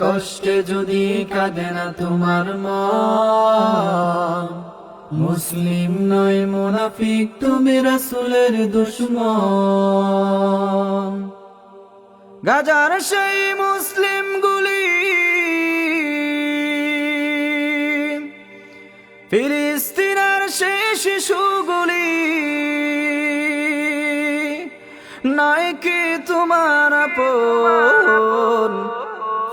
কষ্টে যদি কাঁদে না তোমার মুসলিম নয় মুনাফিক, তুমি রাসুলের দুশ্মন। গাজার সেই মুসলিম গুলি ফিলিস্তিনের নয় কি তোমার আপন?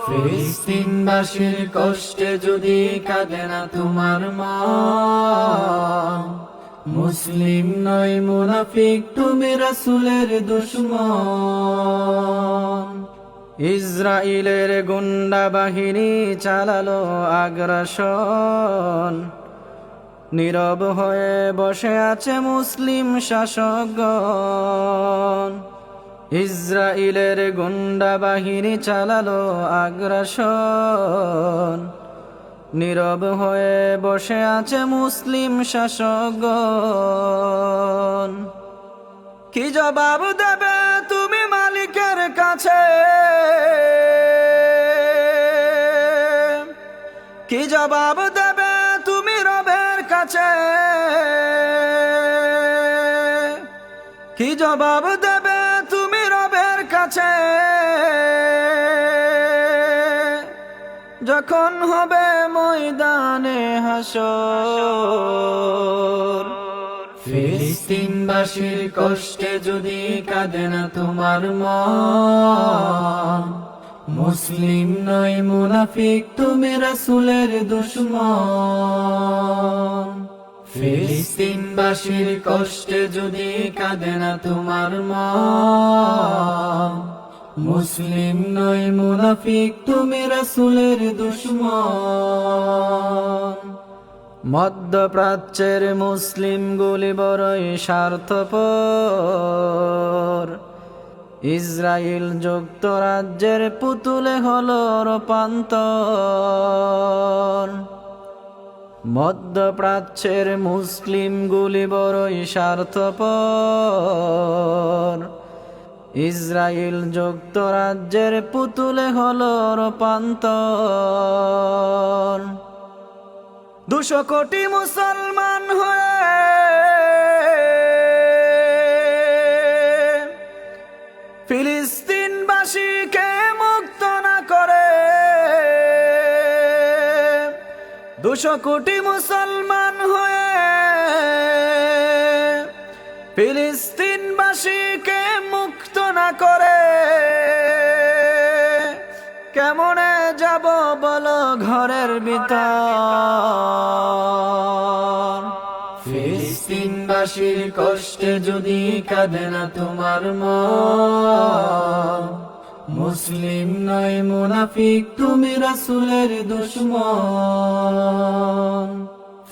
ফিলিস্তিনবাসীর কষ্টে যদি কাঁদে না তোমার মা মুসলিম নয় মুনাফিক, তুমি রাসুলের দুশ্মন। ইসরায়েলের গুন্ডা বাহিনী চালালো আগ্রাসন। নীরব হয়ে বসে আছে মুসলিম শাসকগণ। ইসরায়েলের গুন্ডা বাহিনী চালালো আগ্রাসন। নীরব হয়ে বসে আছে মুসলিম শাসকগণ। কি জবাব দেবে তুমি মালিকের কাছে? কি জবাব দেবে রবের কাছে। কি জবাব দেবে তুমি রবের কাছে? যখন হবে ময়দানে হাসর ফিলিস্তিনবাসীর কষ্টে যদি কাঁদে না তোমার মন মুসলিম নয় মুনাফিক, তুমি রাসুলের দুশ্মন। ফিলিস্তিনবাসীর কষ্টে যদি কাঁদে না তোমার মন। মুসলিম নয় মুনাফিক, তুমি রাসুলের দুশ্মন। মধ্যপ্রাচ্যের মুসলিম গুলি বড়ই স্বার্থপর। ইসরায়েল যুক্তরাজ্যের পুতুলে হলো রূপান্তর। মধ্যপ্রাচ্যের মুসলিম গুলি বড়ই স্বার্থপর। ইসরায়েল যুক্তরাজ্যের পুতুলে হলো রূপান্তর। দুশো কোটি মুসলমান হয়ে ফিলিস্তিনবাসীকে মুক্ত না করে। দুশো কোটি মুসলমান হয়ে ফিলিস্তিনবাসীকে মুক্ত না করে। কেমনে যাব বলো ঘরের ভিতর? ফিলিস্তিনবাসীর কষ্টে যদি কাঁদে না তোমার মন মুসলিম নয় মুনাফিক, তুমি রাসুলের দুশ্মন।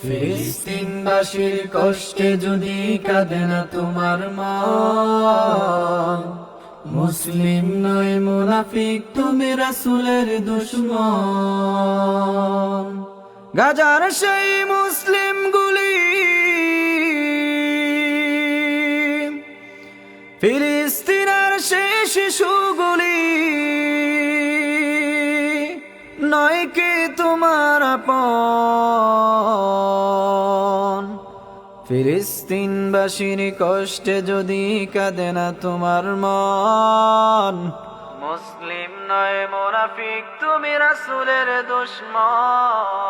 ফিলিস্তিনবাসীর কষ্টে যদি কাঁদে না তোমার মন। মুসলিম নয় মুনাফিক, তুমি রাসুলের দুশ্মন। গাজার সেই মুসলিম গুলি ফিলিস্তিনের সেই শিশুগুলি কি তোমার আপন। ফিলিস্তিনবাসীর কষ্টে যদি কাঁদে না তোমার মন, মুসলিম নয় মোনাফিক, তুমি রাসুলের দুশ্মন।